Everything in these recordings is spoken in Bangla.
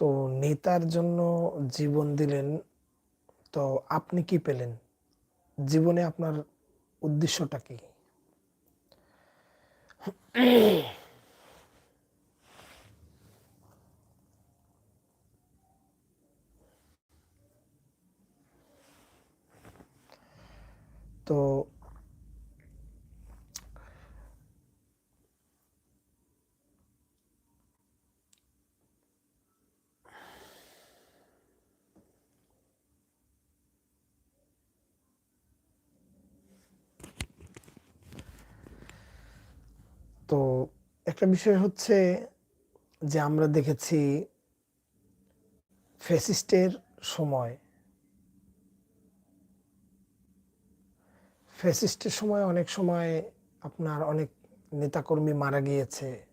তো নেতার জন্য জীবন দিলেন তো আপনি কি পেলেন? জীবনে আপনার উদ্দেশ্যটা কি? তো তো একটা বিষয় হচ্ছে যে আমরা দেখেছি ফেসিস্টের সময়। ফেসিস্টের সময় অনেক সময় আপনার অনেক নেতাকর্মী মারা গিয়েছে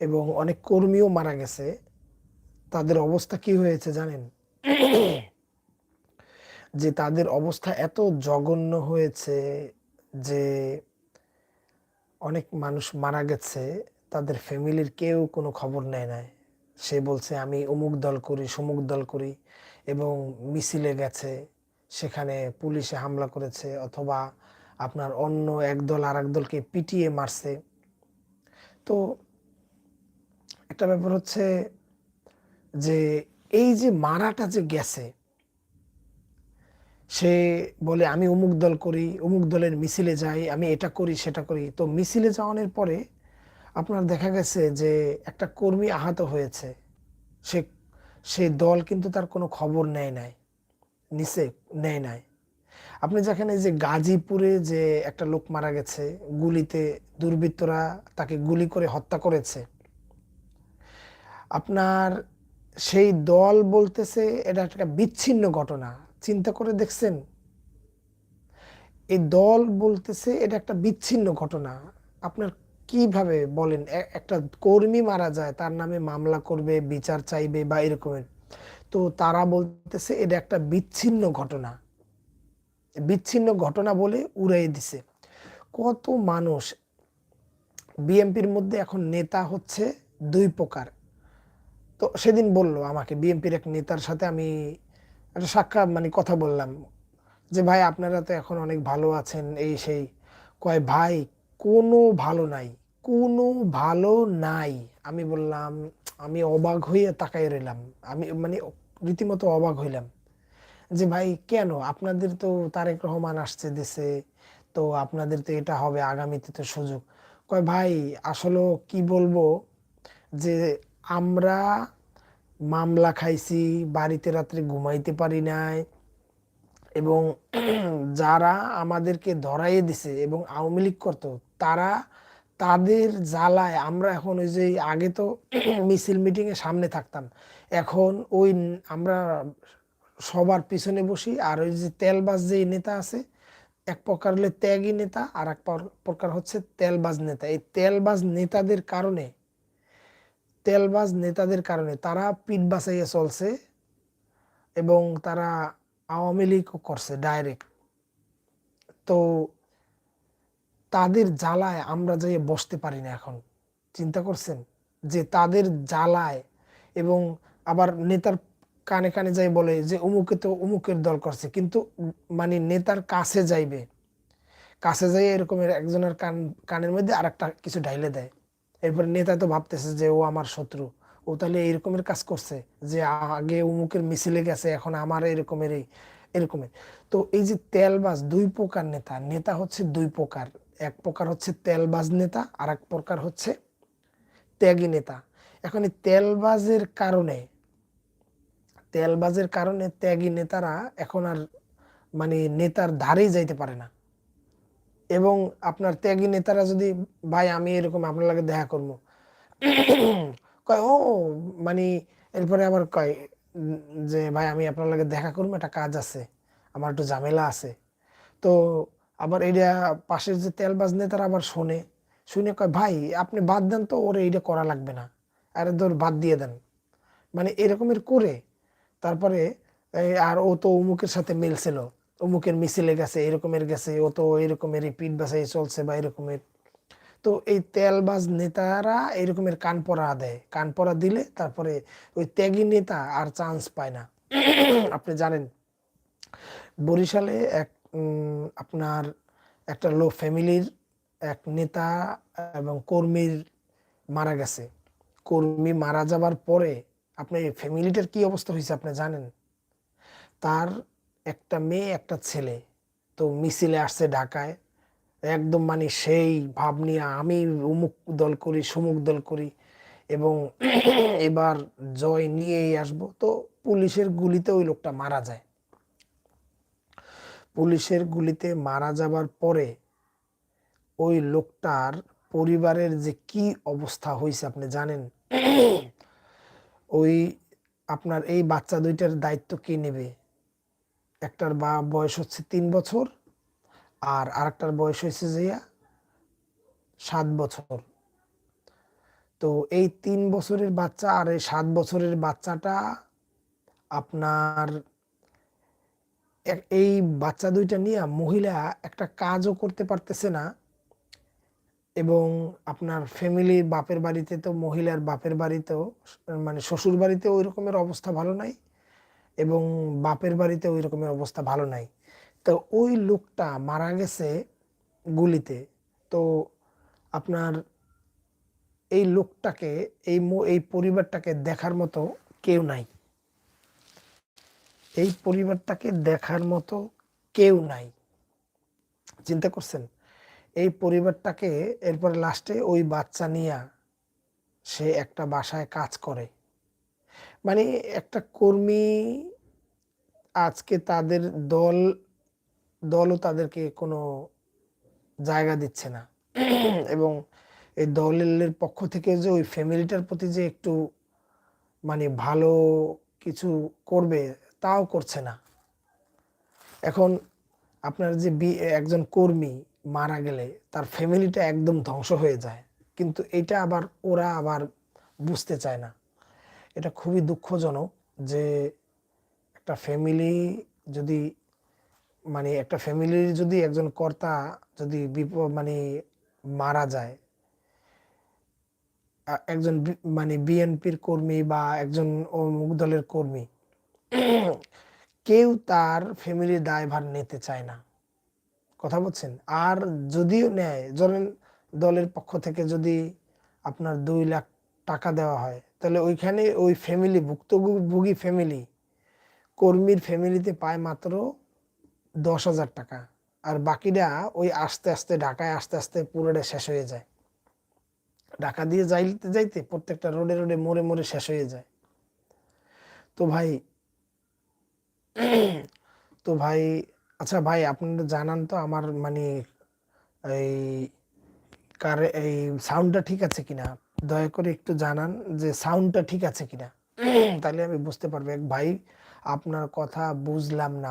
এবং অনেক কর্মীও মারা গেছে। তাদের অবস্থা কি হয়েছে জানেন? যে তাদের অবস্থা এত জঘন্য হয়েছে যে অনেক মানুষ মারা গেছে, তাদের ফ্যামিলির কেউ কোনো খবর নেয় নাই। সে বলছে, আমি অমুক দল করি, সমুক দল করি এবং মিছিলে গেছে, সেখানে পুলিশে হামলা করেছে অথবা আপনার অন্য এক দল আর এক দলকে পিটিয়ে মারছে। তো একটা ব্যাপার হচ্ছে যে এই যে মারাটা যে গেছে সে বলে, আমি অমুক দল করি, অমুক দলের মিছিলে যাই, আমি এটা করি, সেটা করি। তো মিছিলে যাওয়ানোর পরে আপনার দেখা গেছে যে একটা কর্মী আহত হয়েছে। সে সেই দল কিন্তু তার কোনো খবর নেয় নাই নিচে নেয় নাই। আপনি যেখানে যে গাজীপুরে যে একটা লোক মারা গেছে, গুলিতে দুর্বৃত্তরা তাকে গুলি করে হত্যা করেছে। আপনার সেই দল বলতেছে, এটা একটা বিচ্ছিন্ন ঘটনা। চিন্তা করে দেখছেন? এই দল বলতেছে এটা একটা বিচ্ছিন্ন ঘটনা। আপনার কীভাবে বলেন একটা কর্মী মারা যায়, তার নামে মামলা করবে, বিচার চাইবে বা এরকমের। তো তারা বলতেছে এটা একটা বিচ্ছিন্ন ঘটনা। বিচ্ছিন্ন ঘটনা বলে উড়াই দিছে। কত মানুষ, বিএমপির মধ্যে এখন নেতা হচ্ছে দুই প্রকার। তো সেদিন বলল আমাকে, বিএমপির এক নেতার সাথে আমি একটা সাক্ষাৎ মানে কথা বললাম যে, ভাই, আপনারা তো এখন অনেক ভালো আছেন, এই সেই। কয়, ভাই, কোনো ভালো নাই, কোনো ভালো নাই। আমি বললাম, আমি অবাক হয়ে তাকাই রইলাম। আমি মানে রীতিমতো অবাক হইলাম যে, ভাই, কেন? আপনাদের তো তারেক রহমান আসছে দেশে, তো আপনাদের তো এটা হবে আগামীতে তো সুযোগ। কয়, ভাই, আসলে কি বলব যে, আমরা মামলা খাইছি, বাড়িতে রাত্রে ঘুমাইতে পারি নাই। এবং যারা আমাদেরকে ধরাইয়ে দিছে এবং আওয়ামী লীগ করতো, তারা তাদের জ্বালায় আমরা এখন ওই যে আগে তো মিছিল মিটিংয়ে সামনে থাকতাম। এখন ওই আমরা সবার পিছনে বসি আর ওই যে তেলবাজ যে নেতা আছে, এক প্রকার হলে ত্যাগী নেতা আর এক প্রকার হচ্ছে তেলবাজ নেতা। এই তেলবাজ নেতাদের কারণে তেলবাজ নেতাদের কারণে তারা পিঠ বাঁচাইয়া চলছে এবং তারা আওয়ামী লীগও করছে ডাইরেক্ট তো তাদের জ্বালায় আমরা যাই বসতে পারি না এখন, চিন্তা করছেন? যে তাদের জ্বালায় এবং আবার নেতার কানে কানে যাই বলে যে অমুকে তো অমুকের দল করছে, কিন্তু মানে নেতার কাছে যাইবে, কাছে যাই এরকমের একজনের কান কানের মধ্যে আর একটা কিছু ঢাইলে দেয়। এরপরে নেতা তো ভাবতেছে যে ও আমার শত্রু। ও তাহলে এরকমের কাজ করছে যে আগে উমুকের মিছিলে গেছে, এখন আমার এরকমের এই এরকমের তো এই যে তেলবাজ দুই প্রকার নেতা নেতা হচ্ছে দুই প্রকার। এক প্রকার হচ্ছে তেলবাজ নেতা আর এক প্রকার হচ্ছে ত্যাগী নেতা। এখন এই তেলবাজের কারণে তেলবাজের কারণে ত্যাগী নেতারা এখন আর মানে নেতার ধারেই যাইতে পারে না। এবং আপনার ত্যাগী নেতারা যদি, ভাই, আমি এরকম, আপনার লাগে দেখা করব। কয়, ও মানে এরপরে আবার কয়, যে, ভাই, আমি আপনার লাগে দেখা করব, একটা কাজ আছে, আমার একটু ঝামেলা আছে। তো আবার এইটা পাশের যে তেলবাজ নেতারা আবার শোনে, শুনে কয়, ভাই, আপনি বাদ দেন তো, ওরে এইটা করা লাগবে না। আরে ধর, বাদ দিয়ে দেন। মানে এরকমের করে, তারপরে আর ও তো অমুকের সাথে মিলছিল। অমুকের মিছিলে গেছে, এরকমের গেছে, ও তো এরকমের পিঠ বাসাই চলছে বা এরকমের। তো এই তেলবাজ নেতারা এরকমের কান পরা দেয়। কান পরা দিলে তারপরে ওই ত্যাগী নেতা আর চান্স পায় না। আপনি জানেন, বরিশালে এক আপনার একটা লো ফ্যামিলির এক নেতা এবং কর্মীর মারা গেছে। কর্মী মারা যাবার পরে আপনি ফ্যামিলিটার কি অবস্থা হয়েছে আপনি জানেন? তার একটা মেয়ে, একটা ছেলে। তো মিছিলে আসছে ঢাকায়। একদম মানে সেই ভাব নিয়ে আমি অমুক দল করি, সমুক দল করি এবং এবার জয় নিয়েই আসব। তো পুলিশের গুলিতে ওই লোকটা মারা যায়। পুলিশের গুলিতে মারা যাবার পরে ওই লোকটার পরিবারের যে কি অবস্থা হয়েছে আপনি জানেন? ওই আপনার এই বাচ্চা দুইটার দায়িত্ব কে নেবে? একটার বা বয়স হচ্ছে তিন বছর আর আরেকটার বয়স হয়েছে যে সাত বছর। তো এই তিন বছরের বাচ্চা আর এই সাত বছরের বাচ্চাটা আপনার এই বাচ্চা দুইটা নিয়ে মহিলা একটা কাজও করতে পারতেছে না এবং আপনার ফ্যামিলির বাপের বাড়িতে তো মহিলার বাপের বাড়িতেও মানে শ্বশুর বাড়িতে ওই রকমের অবস্থা ভালো নাই। এবং বাপের বাড়িতে ওই রকমের অবস্থা ভালো নাই। তো ওই লোকটা মারা গেছে গুলিতে। তো আপনার এই লোকটাকে, এই এই পরিবারটাকে দেখার মতো কেউ নাই। এই পরিবারটাকে দেখার মতো কেউ নাই। চিন্তা করছেন? এই পরিবারটাকে এরপরে লাস্টে ওই বাচ্চা নিয়ে সে একটা বাসায় কাজ করে। মানে একটা কর্মী আজকে তাদের দল, দলও তাদেরকে কোনো জায়গা দিচ্ছে না। এবং এই দলের পক্ষ থেকে যে ওই ফ্যামিলিটার প্রতি যে একটু মানে ভালো কিছু করবে, তাও করছে না। এখন আপনার যে একজন কর্মী মারা গেলে তার ফ্যামিলিটা একদম ধ্বংস হয়ে যায়। কিন্তু এটা আবার ওরা আবার বুঝতে চায় না। এটা খুবই দুঃখজনক যে একটা ফ্যামিলি যদি মানে একটা ফ্যামিলির যদি একজন কর্তা যদি বিপদ মানে মারা যায় একজন মানে বিএনপির কর্মী বা একজন অমুক দলের কর্মী, কেউ তার ফ্যামিলির দায়ভার নিতে চায় না। কথা বলছেন? আর যদিও নেয়, ধরেন দলের পক্ষ থেকে যদি আপনার দুই লাখ টাকা দেওয়া হয় তাহলে ওইখানে ওই ফ্যামিলি ভুক্তভোগী ফ্যামিলি কর্মীর ফ্যামিলিতে পায় মাত্র দশ হাজার টাকা। আর বাকিরা ওই আস্তে আস্তে, ঢাকায় আস্তে আস্তে পুরোটা শেষ হয়ে যায়। ঢাকা দিয়ে যাইতে যাইতে প্রত্যেকটা রোডে রোডে মোড়ে মোড়ে শেষ হয়ে যায়। তো ভাই তো ভাই আচ্ছা ভাই আপনারা জানান তো আমার মানে এই কার, এই সাউন্ডটা ঠিক আছে কিনা? দয়া করে একটু জানান যে সাউন্ডটা ঠিক আছে কিনা। তাহলে আমি বুঝতে পারব। এক ভাই, আপনার কথা বুঝলাম না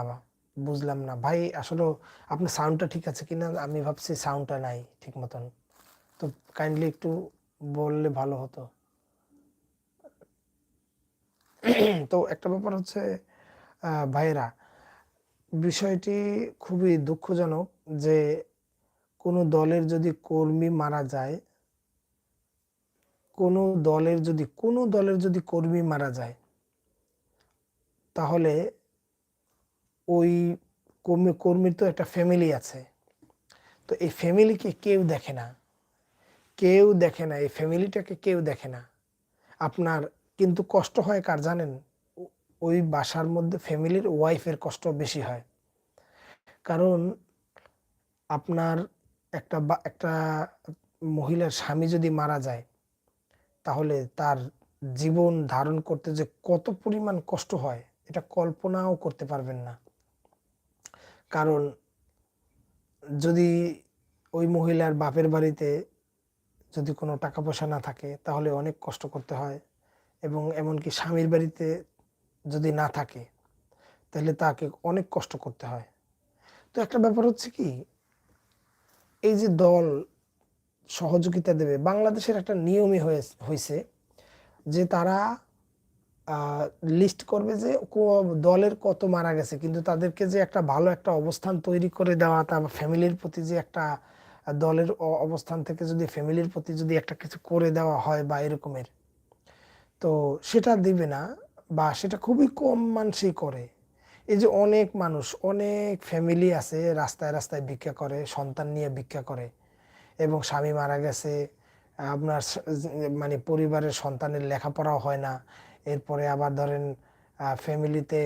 বুঝলাম না। ভাই, আসলে আপনার সাউন্ডটা ঠিক আছে কিনা? আমি ভাবছি সাউন্ডটা নাই ঠিক মতন। তো কাইন্ডলি একটু বললে ভালো হতো। তো একটা ব্যাপার হচ্ছে ভাইরা বিষয়টি খুবই দুঃখজনক যে কোনো দলের যদি কর্মী মারা যায় কোনো দলের যদি, কোনো দলের যদি কর্মী মারা যায়, তাহলে ওই কর্মী, কর্মীর তো একটা ফ্যামিলি আছে। তো এই ফ্যামিলিকে কেউ দেখে না। কেউ দেখে না, এই ফ্যামিলিটাকে কেউ দেখে না। আপনার কিন্তু কষ্ট হয় কার জানেন? ওই বাসার মধ্যে ফ্যামিলির ওয়াইফের কষ্ট বেশি হয়। কারণ আপনার একটা একটা মহিলার স্বামী যদি মারা যায় তাহলে তার জীবন ধারণ করতে যে কত পরিমাণ কষ্ট হয়, এটা কল্পনাও করতে পারবেন না। কারণ যদি ওই মহিলার বাপের বাড়িতে যদি কোনো টাকা পয়সা না থাকে, তাহলে অনেক কষ্ট করতে হয় এবং এমনকি স্বামীর বাড়িতে যদি না থাকে, তাহলে তাকে অনেক কষ্ট করতে হয়। তো একটা ব্যাপার হচ্ছে কি, এই যে দল সহযোগিতা দেবে। বাংলাদেশের একটা নিয়মই হয়েছে যে তারা লিস্ট করবে যে দলের কত মারা গেছে। কিন্তু তাদেরকে যে একটা ভালো একটা অবস্থান তৈরি করে দেওয়া তার ফ্যামিলির প্রতি যে একটা দলের অবস্থান থেকে যদি ফ্যামিলির প্রতি যদি একটা কিছু করে দেওয়া হয় বা এরকমের, তো সেটা দিবে না বা সেটা খুবই কম মানুষই করে। এই যে অনেক মানুষ, অনেক ফ্যামিলি আছে রাস্তায় রাস্তায় ভিক্ষা করে, সন্তান নিয়ে ভিক্ষা করে। এবং স্বামী মারা গেছে, আপনার মানে পরিবারের সন্তানের লেখাপড়াও হয় না, এরপরে আবার ধরেন ফ্যামিলিতে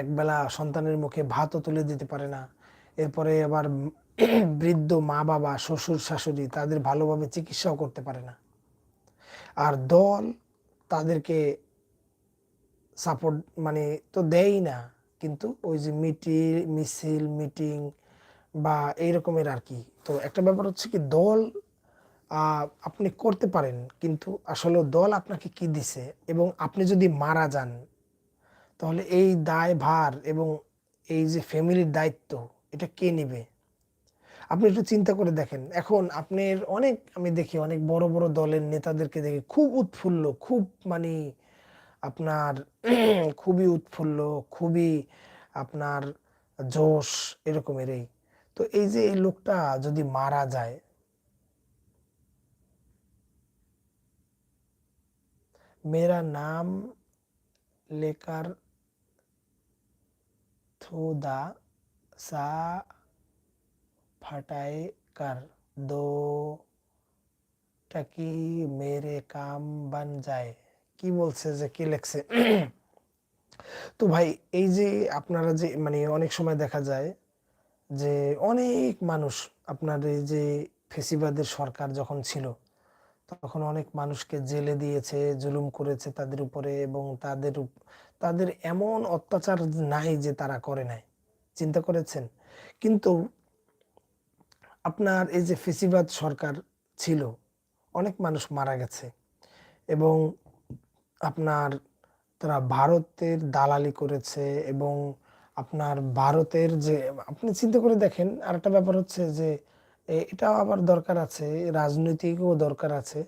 একবেলা সন্তানের মুখে ভাতও তুলে দিতে পারে না, এরপরে আবার বৃদ্ধ মা বাবা, শ্বশুর শাশুড়ি তাদের ভালোভাবে চিকিৎসাও করতে পারে না। আর দল তাদেরকে সাপোর্ট মানে তো দেয়ই না, কিন্তু ওই যে মিটি মিছিল, মিটিং বা এই রকমের আর কি তো একটা ব্যাপার হচ্ছে কি, দল আপনি করতে পারেন, কিন্তু আসলে দল আপনাকে কি দিছে এবং আপনি যদি মারা যান, তাহলে এই দায় ভার এবং এই যে ফ্যামিলির দায়িত্ব, এটা কে নেবে? আপনি একটু চিন্তা করে দেখেন। এখন আপনার অনেক, আমি দেখি অনেক বড় বড় দলের নেতাদেরকে দেখি, খুব উৎফুল্ল, খুব মানে আপনার খুবই উৎফুল্ল, খুবই আপনার জোশ এরকমের এই তো এই যে এই লোকটা যদি মারা যায় मेरा नाम लेकर थूदा सा फटाई कर दो টাকি মেরে কাম বান যায় কি বলছে যে কি লেখছে তো ভাই এই যে আপনারা যে মানে অনেক সময় দেখা যায় যে অনেক মানুষ আপনার এই যে ফেসিবাদের সরকার যখন ছিল, তখন অনেক মানুষকে জেলে দিয়েছে, জুলুম করেছে তাদের উপরে এবং তাদের তাদের এমন অত্যাচার নাই যে তারা করে নাই। চিন্তা করেছেন? কিন্তু আপনার এই যে ফেসিবাদ সরকার ছিল, অনেক মানুষ মারা গেছে এবং আপনার তারা ভারতের দালালি করেছে এবং আপনার ভারতের যে, আপনি চিন্তা করে দেখেন আর একটা ব্যাপার হচ্ছে যে এটাও আবার দরকার আছে, রাজনৈতিকও দরকার আছে।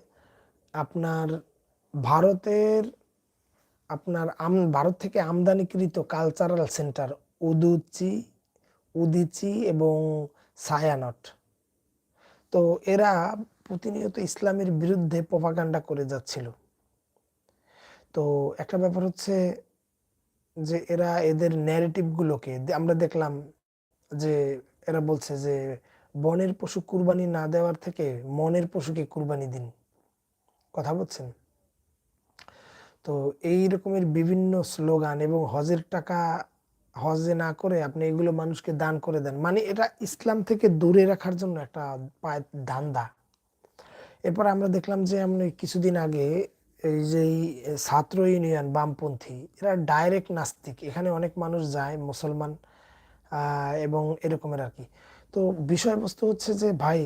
আপনার ভারতের, আপনার আম, ভারত থেকে আমদানিকৃত কালচারাল সেন্টার উদুচি, উদিচি এবং সায়ানট তো এরা প্রতিনিয়ত ইসলামের বিরুদ্ধে প্রপাগান্ডা করে যাচ্ছিল। তো একটা ব্যাপার হচ্ছে যে এরা এদের ন্যারেটিভগুলোকে আমরা দেখলাম যে এরা বলছে যে বনের পশু কুরবানি না দেওয়ার থেকে মনের পশুকে কুরবানি দিন। কথা বলছেন? তো এই রকমের বিভিন্ন স্লোগান এবং হজের টাকা হজে না করে আপনি এগুলো মানুষকে দান করে দেন মানে এটা ইসলাম থেকে দূরে রাখার জন্য একটা পায় ধান্দা। এরপর আমরা দেখলাম যে আমি কিছুদিন আগে এই যে ছাত্র ইউনিয়ন, বামপন্থী, এরা ডাইরেক্ট নাস্তিক। এখানে অনেক মানুষ যায়, মুসলমান এবং এরকমের আর কি। তো বিষয়বস্তু হচ্ছে যে, ভাই,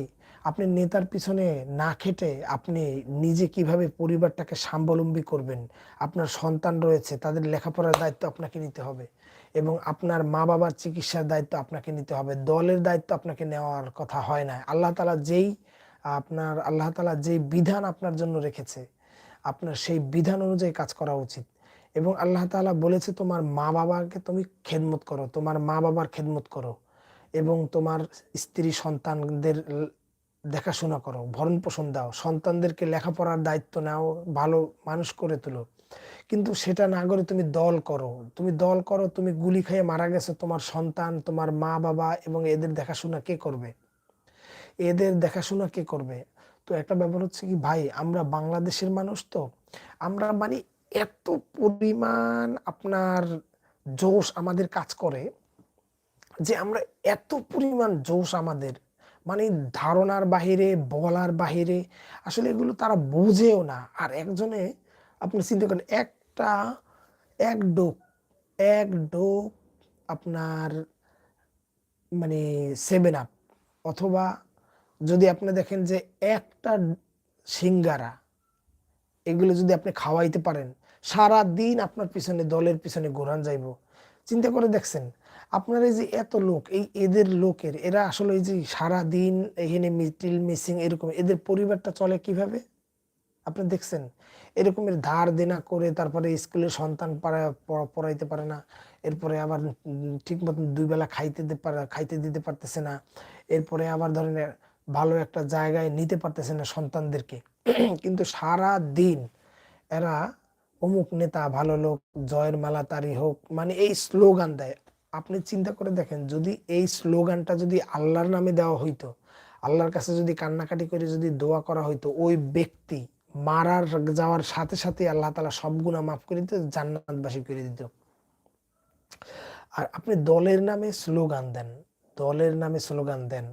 আপনি নেতার পিছনে না খেটে আপনি নিজে কীভাবে পরিবারটাকে স্বাবলম্বী করবেন, আপনার সন্তান রয়েছে, তাদের লেখাপড়ার দায়িত্ব আপনাকে নিতে হবে এবং আপনার মা বাবার চিকিৎসার দায়িত্ব আপনাকে নিতে হবে। দলের দায়িত্ব আপনাকে নেওয়ার কথা হয় না। আল্লাহ তালা যেই আপনার, আল্লাহ তালা যেই বিধান আপনার জন্য রেখেছে আপনার সেই বিধান অনুযায়ী কাজ করা উচিত। এবং আল্লাহ তাআলা বলেছে, তোমার মা বাবাকে তুমি খেদমত করো, তোমার মা বাবার খেদমত করো এবং তোমার স্ত্রী সন্তানদের দেখাশোনা করো ভরণ পোষণ দাও, সন্তানদেরকে লেখাপড়ার দায়িত্ব নাও, ভালো মানুষ করে তুলো। কিন্তু সেটা না করে তুমি দল করো। তুমি দল করো, তুমি গুলি খেয়ে মারা গেছো, তোমার সন্তান, তোমার মা বাবা এবং এদের দেখাশোনা কে করবে? এদের দেখাশোনা কে করবে? তো একটা ব্যাপার হচ্ছে কি, ভাই, আমরা বাংলাদেশের মানুষ তো, আমরা মানে এত পরিমাণ আপনার জোশ আমাদের কাজ করে যে আমরা এত পরিমাণ জোশ আমাদের মানে ধারণার বাহিরে, বলার বাহিরে, আসলে এগুলো তারা বোঝেও না। আর একজনে আপনি চিন্তা করেন, একটা, এক ডোক এক ডোক আপনার মানে সেভেন আপ অথবা যদি আপনি দেখেন যে একটা সিঙ্গারা, এগুলো যদি আপনি খাওয়াইতে পারেন সারা দিন আপনার পিছনে, দলের পিছনে ঘোরান যাইব। চিন্তা করে দেখছেন, আপনার এই যে এত লোক, এই এদের লোকের, এরা আসলে এই যে সারা দিন এখানে মিটিল, মিসিং এরকম, এদের পরিবারটা চলে কীভাবে? আপনি দেখছেন এরকমের ধার দেনা করে তারপরে স্কুলে সন্তান পড়াইতে পারে না, এরপরে আবার ঠিক মতন দুই বেলা খাইতে খাইতে দিতে পারতেছে না, এরপরে আবার ধরেন ভালো একটা জায়গায় নিতে পারতেছে না সন্তানদেরকে। কিন্তু সারা দিন এরা অমুক নেতা, ভালো লোক, জয়ের মালা তারি হোক মানে এই স্লোগান দেয়। আপনি চিন্তা করে দেখেন, যদি এই স্লোগানটা যদি আল্লাহর নামে দেওয়া হইতো, আল্লাহর কাছে যদি কান্নাকাটি করে যদি দোয়া করা হইতো, ওই ব্যক্তি মারার যাওয়ার সাথে সাথে আল্লাহ তালা সব গুণা মাফ করে দিত, জান্নাতবাসী করে দিত। আর আপনি দলের নামে স্লোগান দেন, দলের নামে স্লোগান দেন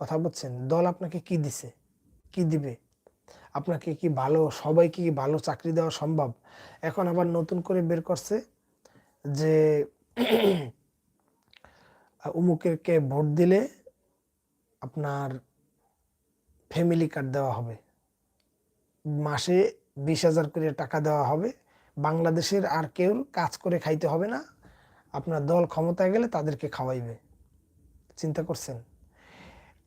কথা বলছেন, দল আপনাকে কি দিছে? কি দিবে? আপনাকে কি ভালো, সবাইকে কি ভালো চাকরি দেওয়া সম্ভব? এখন আবার নতুন করে বের করছে যে উমুকেরকে ভোট দিলে আপনার ফ্যামিলি কার্ড দেওয়া হবে। মাসে বিশ হাজার করে টাকা দেওয়া হবে। বাংলাদেশের আর কেউ কাজ করে খাইতে হবে না। আপনার দল ক্ষমতায় গেলে তাদেরকে খাওয়াইবে। চিন্তা করছেন?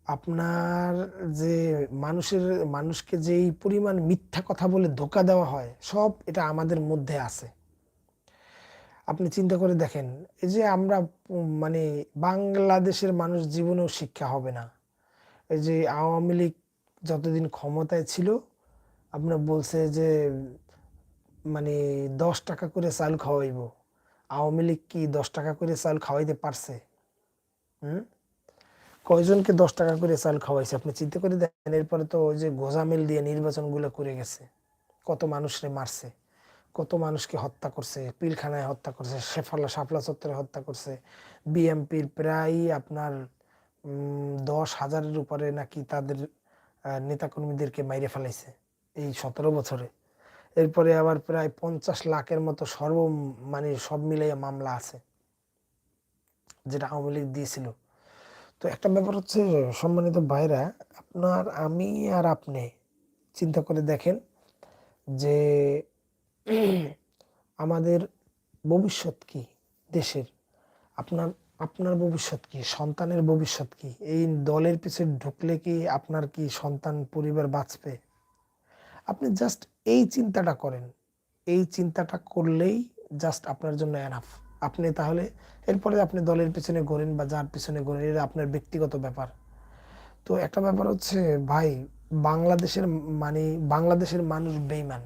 আপনার যে মানুষের, মানুষকে যে এই পরিমাণ মিথ্যা কথা বলে ধোকা দেওয়া হয়, সব এটা আমাদের মধ্যে আছে। আপনি চিন্তা করে দেখেন, এই যে আমরা মানে বাংলাদেশের মানুষ জীবনেও শিক্ষা হবে না। এই যে আওয়ামী লীগ যতদিন ক্ষমতায় ছিল, আপনার বলছে যে মানে দশ টাকা করে চাল খাওয়াইব। আওয়ামী লীগ কি দশ টাকা করে চাল খাওয়াইতে পারছে? হুম? কয়জনকে দশ টাকা করে চাল খাওয়াইছে? আপনি চিন্তা করে দেখেন, এরপরে তো ওই যে গোজামিল দিয়ে নির্বাচনগুলো করে গেছে। কত মানুষরে মারছে, কত মানুষকে হত্যা করছে, পিলখানায় হত্যা করছে, শেফালা শাপলা চত্বরে হত্যা করছে। বিএমপির প্রায় আপনার দশ হাজারের উপরে নাকি তাদের নেতাকর্মীদেরকে মাইরে ফেলাইছে এই সতেরো বছরে। এরপরে আবার প্রায় পঞ্চাশ লাখের মতো সর্ব মানে সব মিলাইয়া মামলা আছে, যেটা আওয়ামী লীগ দিয়েছিল। তো একটা ব্যাপার হচ্ছে, সম্মানিত ভাইরা, আপনার, আমি আর আপনি চিন্তা করে দেখেন যে, আমাদের ভবিষ্যৎ কি দেশের? আপনার আপনার ভবিষ্যৎ কি? সন্তানের ভবিষ্যৎ কি? এই দলের পিছনে ঢুকলে কি আপনার কি সন্তান পরিবার বাঁচবে? আপনি জাস্ট এই চিন্তাটা করেন। এই চিন্তাটা করলেই জাস্ট আপনার জন্য এনাফ আপনি তাহলে এরপরে আপনি দলের পিছনে ঘোরেন বা যার পিছনে ঘোরেন, এটা আপনার ব্যক্তিগত ব্যাপার। তো একটা ব্যাপার হচ্ছে, ভাই, বাংলাদেশের মানে বাংলাদেশের মানুষ বেইমান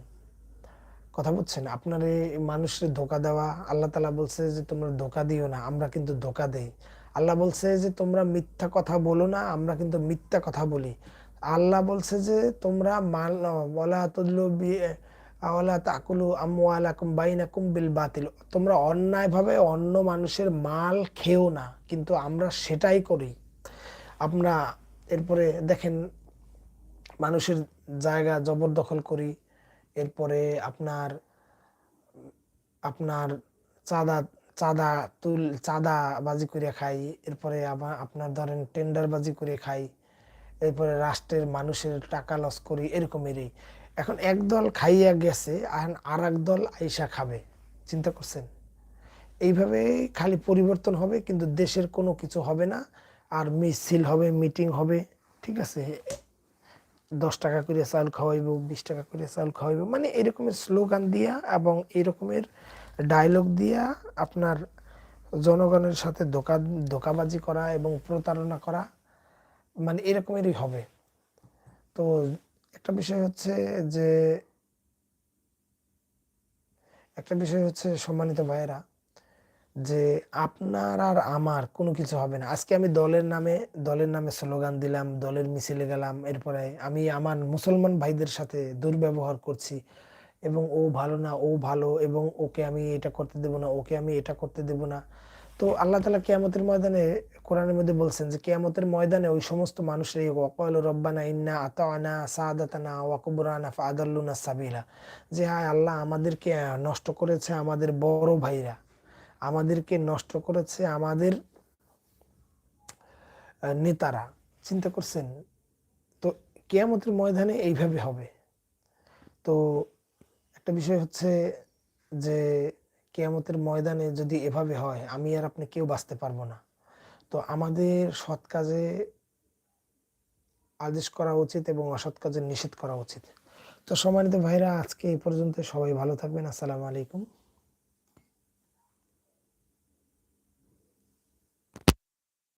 কথা বলছেন আপনার এই মানুষের ধোকা দেওয়া, আল্লাহ তালা বলছে যে, তোমরা ধোকা দিও না, আমরা কিন্তু ধোকা দেই। আল্লাহ বলছে যে, তোমরা মিথ্যা কথা বলো না, আমরা কিন্তু মিথ্যা কথা বলি। আল্লাহ বলছে যে, তোমরা মাল বলা তুল্লু আওয়ালা তাকুলু আমওয়ালাকুম বিল বাতিল। তোমরা অন্যায়ভাবে অন্য মানুষের মাল খেও না, কিন্তু আমরা সেটাই করি। আমরা এরপরে দেখেন, মানুষের জায়গা জবরদখল করি, এরপরে আপনার আপনার চাঁদা চাঁদা তুল, চাঁদা বাজি করে খাই, এরপরে আবার আপনার ধরেন টেন্ডার বাজি করে খাই, এরপরে রাষ্ট্রের মানুষের টাকা লস করি, এরকমেরই। এখন এক দল খাইয়া গেছে আর আর দল আইসা খাবে। চিন্তা করছেন? এইভাবে খালি পরিবর্তন হবে, কিন্তু দেশের কোনো কিছু হবে না, আর মিছিল হবে, মিটিং হবে, ঠিক আছে? দশ টাকা করে চাউল খাওয়াইব, বিশ টাকা করে চাউল খাওয়াইব মানে এরকমের স্লোগান দিয়া এবং এরকমের ডায়লগ দিয়া আপনার জনগণের সাথে ধোকা, ধোকাবাজি করা এবং প্রতারণা করা মানে এরকমেরই হবে। তো একটা বিষয় হচ্ছে যে, একটা বিষয় হচ্ছে সম্মানিত ভাইয়েরা, যে আপনার আর আমার কোনো কিছু হবে না। আজকে আমি দলের নামে দলের নামে স্লোগান দিলাম, দলের মিছিলে গেলাম, এরপরে আমি আমার মুসলমান ভাইদের সাথে দুর্ব্যবহার করছি এবং ও ভালো না, ও ভালো এবং ওকে আমি এটা করতে দেব না, ওকে আমি এটা করতে দেব না। তো আল্লাহ তালা কেয়ামতের ময়দানে কোরআনের মধ্যে বলছেন যে কেয়ামতের ময়দানে ওই সমস্ত মানুষের এই ওয়াকল রব্বানা ইন্না আতানা সাদাতানা ওয়াকুবরানা ফাদাল্লুনা সাবিলা। যে হায় আল্লাহ আমাদেরকে নষ্ট করেছে আমাদের বড় ভাইরা। আমাদেরকে নষ্ট করেছে আমাদের নেতারা। চিন্তা করছেন, তো কেয়ামতের ময়দানে এইভাবে হবে। তো একটা বিষয় হচ্ছে যে কেয়ামতের ময়দানে যদি এভাবে হয়, আমি আর আপনি কেউ বাঁচতে পারব না। তো আমাদের সৎ কাজে আদেশ করা উচিত এবং অসৎ কাজে নিষেধ করা উচিত। তো সম্মানিত ভাইরা, আজকে এই পর্যন্ত সবাই ভালো থাকবেন। আসসালামু আলাইকুম।